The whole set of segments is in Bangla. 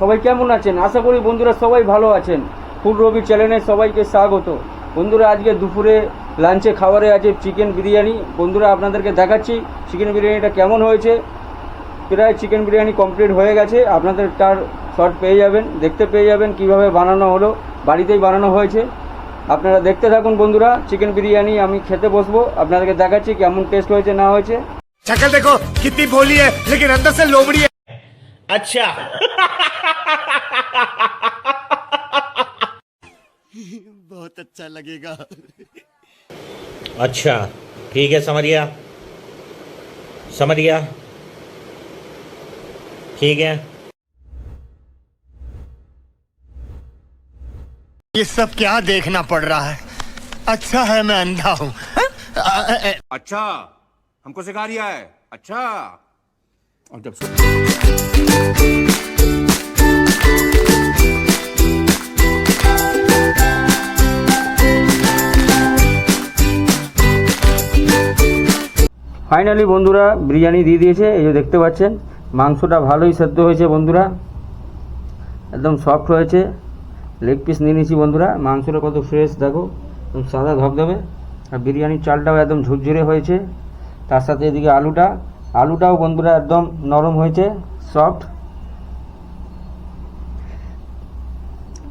সবাই কেমন আছেন? আশা করি বন্ধুরা সবাই ভালো আছেন। ফুল রবি চ্যানেলে সবাইকে স্বাগত। বন্ধুরা, আজকে দুপুরে লাঞ্চে খাবারে আছে চিকেন বিরিয়ানি। বন্ধুরা, আপনাদেরকে দেখাচ্ছি চিকেন বিরিয়ানিটা কেমন হয়েছে। প্রায় চিকেন বিরিয়ানি কমপ্লিট হয়ে গেছে। আপনাদের তার শর্ট পেয়ে যাবেন, দেখতে পেয়ে যাবেন কীভাবে বানানো হলো, বাড়িতেই বানানো হয়েছে। আপনারা দেখতে থাকুন বন্ধুরা, চিকেন বিরিয়ানি আমি খেতে বসবো। আপনাদেরকে দেখাচ্ছি কেমন টেস্ট হয়েছে, না হয়েছে। দেখো কিতনি ভোলি अच्छा। बहुत अच्छा लगेगा। अच्छा ठीक है समझ गया समझ गया ठीक है। ये सब क्या देखना पड़ रहा है? अच्छा है मैं अंधा हूँ। अच्छा हमको सिखा रिया है। अच्छा। Und the ফাইনালি বন্ধুরা, বিরিয়ানি দিয়ে দিয়েছে। এই যে দেখতে পাচ্ছেন, মাংসটা ভালোই সেদ্ধ হয়েছে বন্ধুরা। একদম সফট হয়েছে। লেগ পিস নিয়ে নিয়েছি বন্ধুরা। মাংসটা কত ফ্রেশ দেখো। একদম সাদা ধবধবে। আর বিরিয়ানির চালটাও একদম ঝুরঝুরে হয়েছে। তার সাথে এদিকে আলুটা। আলুটাও বন্ধুরা একদম নরম হয়েছে সফট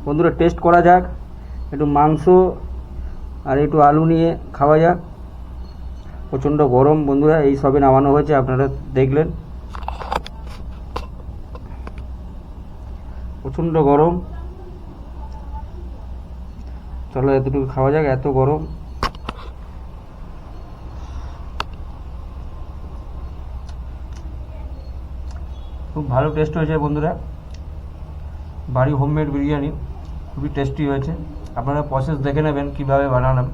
বন্ধুরা টেস্ট করা যাক, একটু মাংস আর একটু আলু নিয়ে খাওয়া যাক। প্রচণ্ড গরম বন্ধুরা, এই সবে নামানো হয়েছে, আপনারা দেখলেন। প্রচণ্ড গরম। চলো এতটুকু খাওয়া যাক, এত গরম। খুব ভালো টেস্ট হয়েছে বন্ধুরা। বাড়ি হোমমেড বিরিয়ানি, খুবই টেস্টি হয়েছে। আপনারা প্রসেস দেখে নেবেন কীভাবে বানালাম।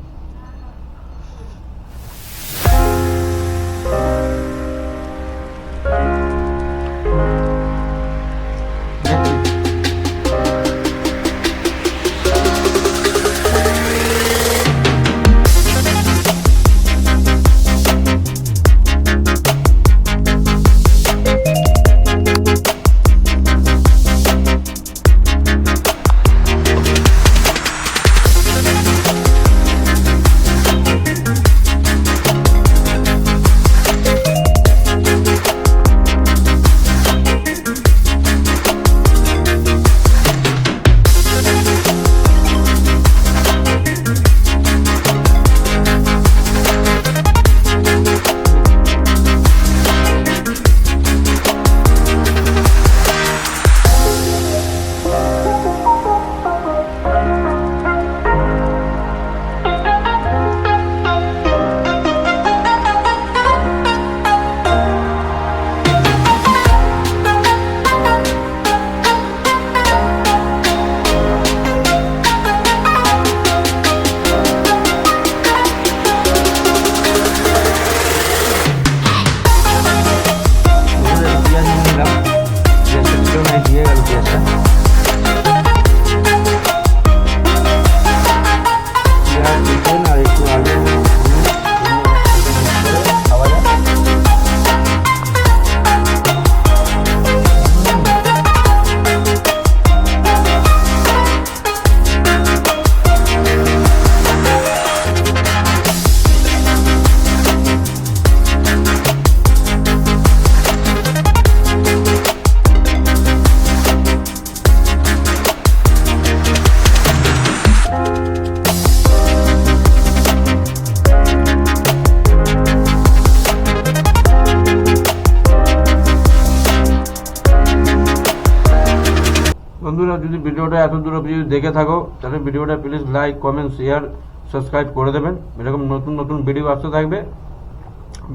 বন্ধুরা, যদি ভিডিওটা এত দূর অবধি দেখে থাকো, তাহলে ভিডিওটা please like comment share subscribe করে দেবেন। এরকম নতুন নতুন ভিডিও আসতে থাকবে।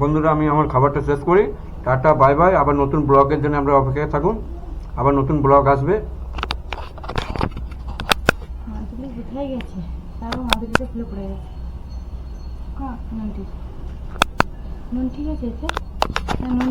বন্ধুরা, আমি আমার খাবারটা শেষ করি। টাটা বাই বাই আবার নতুন ব্লগের জন্য আমরা অপেক্ষায় থাকুন। আবার নতুন ব্লগ আসবে।